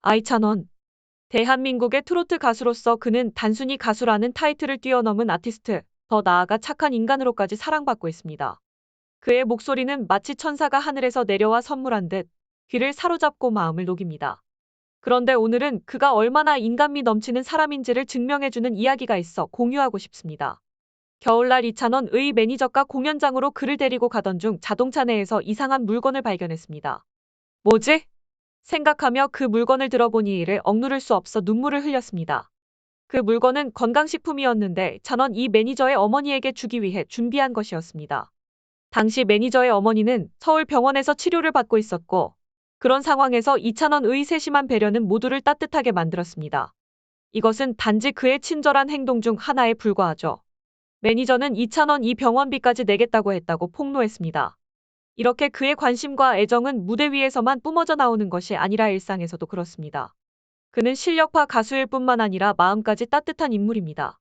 아이찬원. 대한민국의 트로트 가수로서 그는 단순히 가수라는 타이틀을 뛰어넘은 아티스트, 더 나아가 착한 인간으로까지 사랑받고 있습니다. 그의 목소리는 마치 천사가 하늘에서 내려와 선물한 듯 귀를 사로잡고 마음을 녹입니다. 그런데 오늘은 그가 얼마나 인간미 넘치는 사람인지를 증명해주는 이야기가 있어 공유하고 싶습니다. 겨울날 이찬원의 매니저가 공연장으로 그를 데리고 가던 중 자동차 내에서 이상한 물건을 발견했습니다. 뭐지? 생각하며 그 물건을 들어보니 이를 억누를 수 없어 눈물을 흘렸습니다. 그 물건은 건강식품이었는데 찬원 이 매니저의 어머니에게 주기 위해 준비한 것이었습니다. 당시 매니저의 어머니는 서울 병원에서 치료를 받고 있었고 그런 상황에서 이찬원의 세심한 배려는 모두를 따뜻하게 만들었습니다. 이것은 단지 그의 친절한 행동 중 하나에 불과하죠. 매니저는 이찬원 이 병원비까지 내겠다고 했다고 폭로했습니다. 이렇게 그의 관심과 애정은 무대 위에서만 뿜어져 나오는 것이 아니라 일상에서도 그렇습니다. 그는 실력파 가수일 뿐만 아니라 마음까지 따뜻한 인물입니다.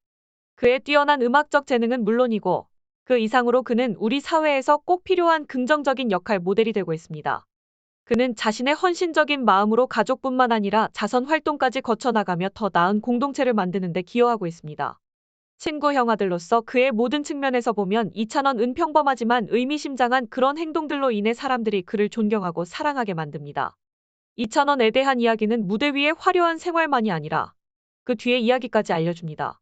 그의 뛰어난 음악적 재능은 물론이고 그 이상으로 그는 우리 사회에서 꼭 필요한 긍정적인 역할 모델이 되고 있습니다. 그는 자신의 헌신적인 마음으로 가족뿐만 아니라 자선 활동까지 거쳐나가며 더 나은 공동체를 만드는 데 기여하고 있습니다. 친구 형아들로서 그의 모든 측면에서 보면 이찬원 은 평범하지만 의미심장한 그런 행동들로 인해 사람들이 그를 존경하고 사랑하게 만듭니다. 이찬원에 대한 이야기는 무대 위의 화려한 생활만이 아니라 그 뒤의 이야기까지 알려줍니다.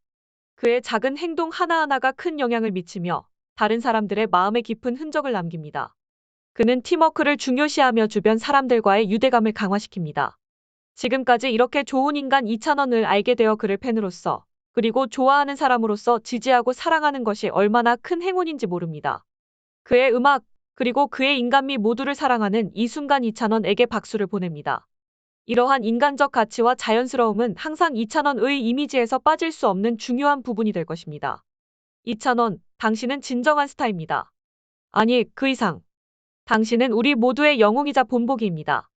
그의 작은 행동 하나하나가 큰 영향을 미치며 다른 사람들의 마음에 깊은 흔적을 남깁니다. 그는 팀워크를 중요시하며 주변 사람들과의 유대감을 강화시킵니다. 지금까지 이렇게 좋은 인간 이찬원을 알게 되어 그를 팬으로서 그리고 좋아하는 사람으로서 지지하고 사랑하는 것이 얼마나 큰 행운인지 모릅니다. 그의 음악, 그리고 그의 인간미 모두를 사랑하는 이 순간 이찬원에게 박수를 보냅니다. 이러한 인간적 가치와 자연스러움은 항상 이찬원의 이미지에서 빠질 수 없는 중요한 부분이 될 것입니다. 이찬원, 당신은 진정한 스타입니다. 아니, 그 이상. 당신은 우리 모두의 영웅이자 본보기입니다.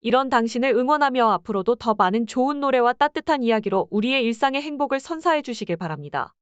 이런 당신을 응원하며 앞으로도 더 많은 좋은 노래와 따뜻한 이야기로 우리의 일상의 행복을 선사해 주시길 바랍니다.